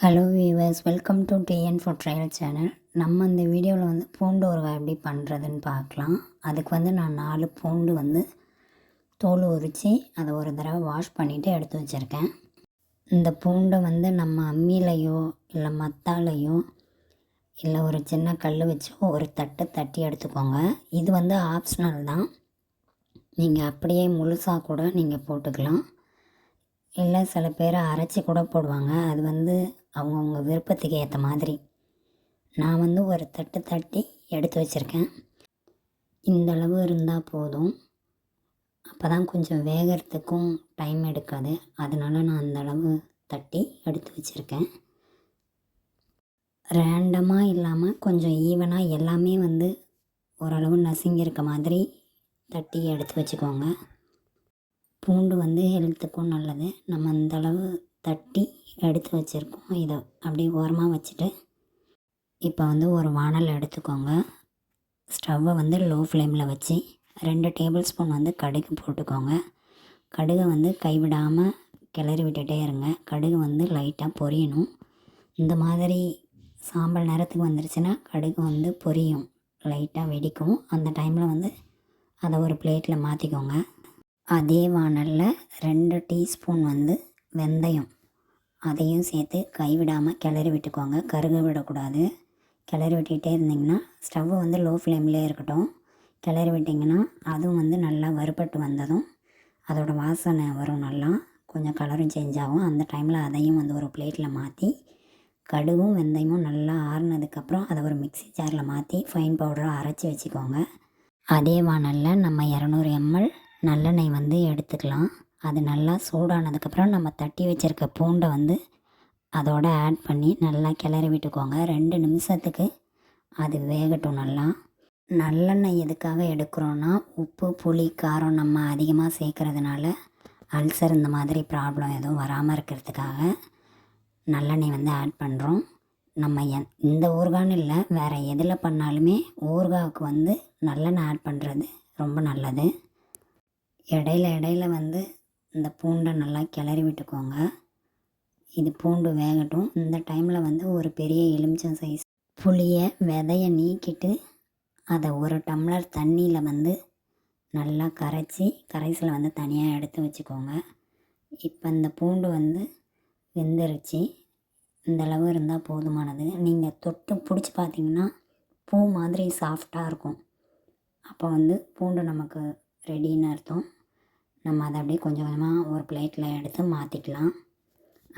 Hello viewers welcome to TN four trial channel நம்ம இந்த வீடியோவில் வந்து பூண்டு ஊறுகாய் எப்படி பண்ணுறதுன்னு பார்க்கலாம். அதுக்கு வந்து நான் நாலு பூண்டு வந்து தோல் உரித்து அதை ஒரு தடவை வாஷ் பண்ணிவிட்டு எடுத்து வச்சுருக்கேன். இந்த பூண்டை வந்து நம்ம அம்மியிலையோ இல்லை மத்தாலையோ இல்லை ஒரு சின்ன கல் வச்சோ ஒரு தட்டு தட்டி எடுத்துக்கோங்க. இது வந்து ஆப்ஷனல் தான். நீங்கள் அப்படியே முழுசாக கூட நீங்கள் போட்டுக்கலாம். இல்லை சில பேர் அரைச்சி கூட போடுவாங்க. அது வந்து அவங்கவுங்க விருப்பத்துக்கு ஏற்ற மாதிரி. நான் வந்து ஒரு தட்டு தட்டி எடுத்து வச்சுருக்கேன். இந்த அளவு இருந்தால் போதும். அப்போ தான் கொஞ்சம் வேகிறதுக்கும் டைம் எடுக்காது. அதனால் நான் அந்த அளவு தட்டி எடுத்து வச்சுருக்கேன். ரேண்டமாக இல்லாமல் கொஞ்சம் ஈவனாக எல்லாமே வந்து ஓரளவு நசுங்கியிருக்க மாதிரி தட்டி எடுத்து வச்சுக்கோங்க. பூண்டு வந்து ஹெல்த்துக்கும் நல்லது. நம்ம அந்தளவு தட்டி எடுத்து வச்சுருக்கோம். இதை அப்படியே ஓரமாக வச்சுட்டு இப்போ வந்து ஒரு வானல் எடுத்துக்கோங்க. ஸ்டவ்வை வந்து லோ ஃப்ளேமில் வச்சு ரெண்டு டேபிள் ஸ்பூன் வந்து கடுகு போட்டுக்கோங்க. கடுகை வந்து கைவிடாமல் கிளறி விட்டுட்டே இருங்க. கடுகு வந்து லைட்டாக பொரியணும். இந்த மாதிரி சாம்பல் நேரத்துக்கு வந்துருச்சுன்னா கடுகு வந்து பொரியும். லைட்டாக வெடிக்கும் அந்த டைமில் வந்து அதை ஒரு பிளேட்டில் மாற்றிக்கோங்க அதே வானலில் ரெண்டு டீஸ்பூன் வந்து வெந்தயம். அதையும் சேர்த்து கைவிடாமல் கிளறி விட்டுக்கோங்க. கருக விடக்கூடாது. கிளறி விட்டுக்கிட்டே இருந்திங்கன்னா ஸ்டவ் வந்து லோ ஃப்ளேம்லேயே இருக்கட்டும். கிளறி விட்டிங்கன்னா அதுவும் வந்து நல்லா வறுபட்டு வந்ததும் அதோடய வாசனை வரும் நல்லா. கொஞ்சம் கலரும் சேஞ்ச் ஆகும். அந்த டைமில் அதையும் வந்து ஒரு பிளேட்டில் மாற்றி கடுகும் வெந்தயமும் நல்லா ஆறுனதுக்கப்புறம் அதை ஒரு மிக்ஸி ஜாரில் மாற்றி ஃபைன் பவுடராக அரைச்சி வச்சுக்கோங்க. அதே வானலில் நம்ம இரநூறு எம்எல் நல்லெண்ணெய் வந்து எடுத்துக்கலாம். அது நல்லா சூடானதுக்கப்புறம் நம்ம தட்டி வச்சுருக்க பூண்டை வந்து அதோட ஆட் பண்ணி நல்லா கிளறி விட்டுக்கோங்க. ரெண்டு நிமிஷத்துக்கு அது வேகட்டும் நல்லா. நல்லெண்ணெய் எதுக்காக எடுக்கிறோன்னா உப்பு புளி காரம் நம்ம அதிகமாக சேர்க்குறதுனால அல்சர் இந்த மாதிரி ப்ராப்ளம் எதுவும் வராமல் இருக்கிறதுக்காக நல்லெண்ணெய் வந்து ஆட் பண்ணுறோம் நம்ம என் இந்த ஊர்கான்னு இல்லை வேறு எதில் பண்ணாலுமே ஊர்காவுக்கு வந்து நல்லெண்ணெய் ஆட் பண்ணுறது ரொம்ப நல்லது. இடையில இடையில வந்து இந்த பூண்டை நல்லா கிளறி விட்டுக்கோங்க. இது பூண்டு வேகட்டும். இந்த டைமில் வந்து ஒரு பெரிய எலுமிச்சம் சைஸ் புளியை விதையை நீக்கிட்டு அதை ஒரு டம்ளர் தண்ணியில் வந்து நல்லா கரைச்சி கரைசலை வந்து தனியாக எடுத்து வச்சுக்கோங்க. இப்போ இந்த பூண்டு வந்து வெந்துருச்சு. இந்தளவு இருந்தால் போதுமானது. நீங்கள் தொட்டு பிடிச்சி பார்த்தீங்கன்னா பூ மாதிரி சாஃப்டாக இருக்கும். அப்போ வந்து பூண்டு நமக்கு ரெடின்னு அர்த்தம். நம்ம அதை அப்படியே கொஞ்சம் கொஞ்சமாக ஒரு பிளேட்டில் எடுத்து மாற்றிக்கலாம்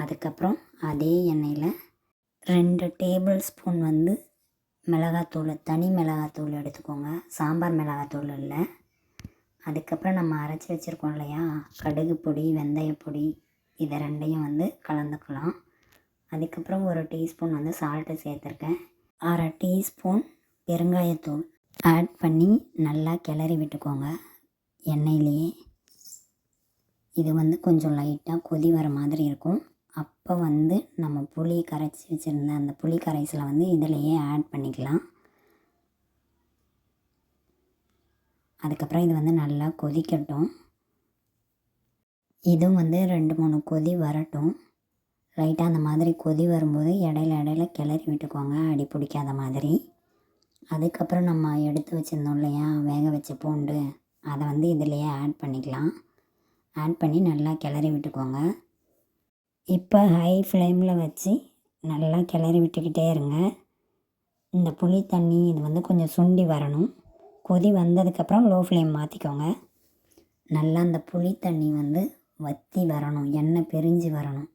அதுக்கப்புறம் அதே எண்ணெயில் ரெண்டு டேபிள் ஸ்பூன் வந்து மிளகாத்தூள் தனி மிளகாத்தூள் எடுத்துக்கோங்க. சாம்பார் மிளகாத்தூள் இல்லை. அதுக்கப்புறம் நம்ம அரைச்சி வச்சுருக்கோம் இல்லையா? கடுகு பொடி வெந்தய பொடி இதை ரெண்டையும் வந்து கலந்துக்கலாம். அதுக்கப்புறம் ஒரு டீஸ்பூன் வந்து சால்ட்டு சேர்த்துருக்கேன். அரை டீஸ்பூன் பெருங்காயத்தூள். ஆட் பண்ணி நல்லா கிளறி விட்டுக்கோங்க எண்ணெயிலேயே. இது வந்து கொஞ்சம் லைட்டாக கொதி வர மாதிரி இருக்கும். அப்போ வந்து நம்ம புளி கரைச்சி வச்சுருந்த அந்த புளி கரைசலை வந்து இதிலையே ஆட் பண்ணிக்கலாம். அதுக்கப்புறம் இது வந்து நல்லா கொதிக்கட்டும். இதுவும் வந்து ரெண்டு மூணு கொதி வரட்டும். லைட்டாக அந்த மாதிரி கொதி வரும்போது இடையில இடையில கிளறி விட்டுக்கோங்க. அடி பிடிக்காத மாதிரி. அதுக்கப்புறம் நம்ம எடுத்து வச்சுருந்தோம் இல்லையா வேக வச்ச பூண்டு அதை வந்து இதிலையே ஆட் பண்ணிக்கலாம். ஆட் பண்ணி நல்லா கிளறி விட்டுக்கோங்க. இப்போ ஹை ஃப்ளேமில் வச்சு நல்லா கிளறி விட்டுக்கிட்டே இருங்க. இந்த புளி தண்ணி இது வந்து கொஞ்சம் சுண்டி வரணும். கொதி வந்ததுக்கப்புறம் லோ ஃப்ளேம் மாற்றிக்கோங்க நல்லா அந்த புளி தண்ணி வந்து வற்றி வரணும். எண்ணெய் பிரிஞ்சு வரணும்.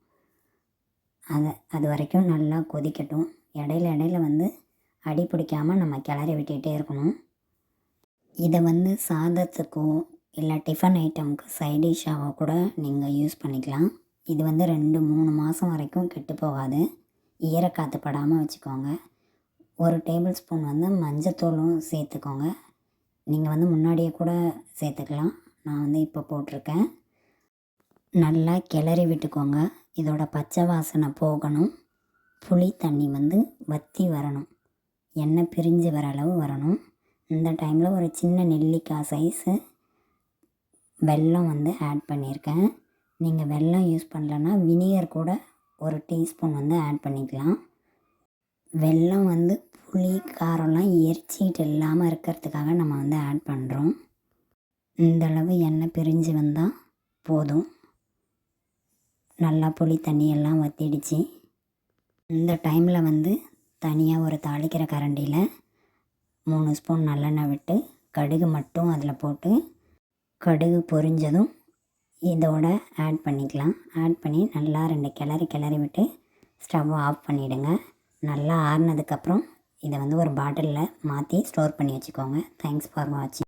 அதை அது வரைக்கும் நல்லா கொதிக்கட்டும். இடையில இடையில வந்து அடி பிடிக்காமல் நம்ம கிளறி விட்டுக்கிட்டே இருக்கணும். இதை வந்து சாதத்துக்கோ இல்லை டிஃபன் ஐட்டமுக்கு சைடிஷாக கூட நீங்கள் யூஸ் பண்ணிக்கலாம். இது வந்து ரெண்டு மூணு மாதம் வரைக்கும் கெட்டு போகாது. ஈரக்காற்று படாமல் வச்சுக்கோங்க. ஒரு டேபிள் ஸ்பூன் வந்து மஞ்சத்தூளும் சேர்த்துக்கோங்க. நீங்கள் வந்து முன்னாடியே கூட சேர்த்துக்கலாம். நான் வந்து இப்போ போட்டிருக்கேன். நல்லா கிளறி விட்டுக்கோங்க. இதோட பச்சை வாசனை போகணும். புளி தண்ணி வந்து வற்றி வரணும். எண்ணெய் பிரிஞ்சு வர அளவு வரணும். இந்த டைமில் ஒரு சின்ன நெல்லிக்காய் சைஸு வெல்லம் வந்து ஆட் பண்ணியிருக்கேன். நீங்கள் வெல்லம் யூஸ் பண்ணலன்னா வினிகர் கூட ஒரு டீஸ்பூன் வந்து ஆட் பண்ணிக்கலாம். வெல்லம் வந்து புளி காரம்லாம் எரிச்சிக்கிட்டு இல்லாமல் இருக்கிறதுக்காக நம்ம வந்து ஆட் பண்ணுறோம் இந்தளவு எண்ணெய் பிரிஞ்சு வந்தால் போதும். நல்லா புளி தண்ணியெல்லாம் வத்திடுச்சு. இந்த டைமில் வந்து தனியாக ஒரு தாளிக்கிற கரண்டியில் மூணு ஸ்பூன் நல்லெண்ணெய் விட்டு கடுகு மட்டும் அதில் போட்டு கடுகு பொரிஞ்சதும் இதோட ஆட் பண்ணிக்கலாம். ஆட் பண்ணி நல்லா ரெண்டு கிளறி கிளறி விட்டு ஸ்டவ் ஆஃப் பண்ணிவிடுங்க நல்லா ஆறுனதுக்கப்புறம் இதை வந்து ஒரு பாட்டிலில் மாற்றி ஸ்டோர் பண்ணி வச்சுக்கோங்க. தேங்க்ஸ் ஃபார் வாட்சிங்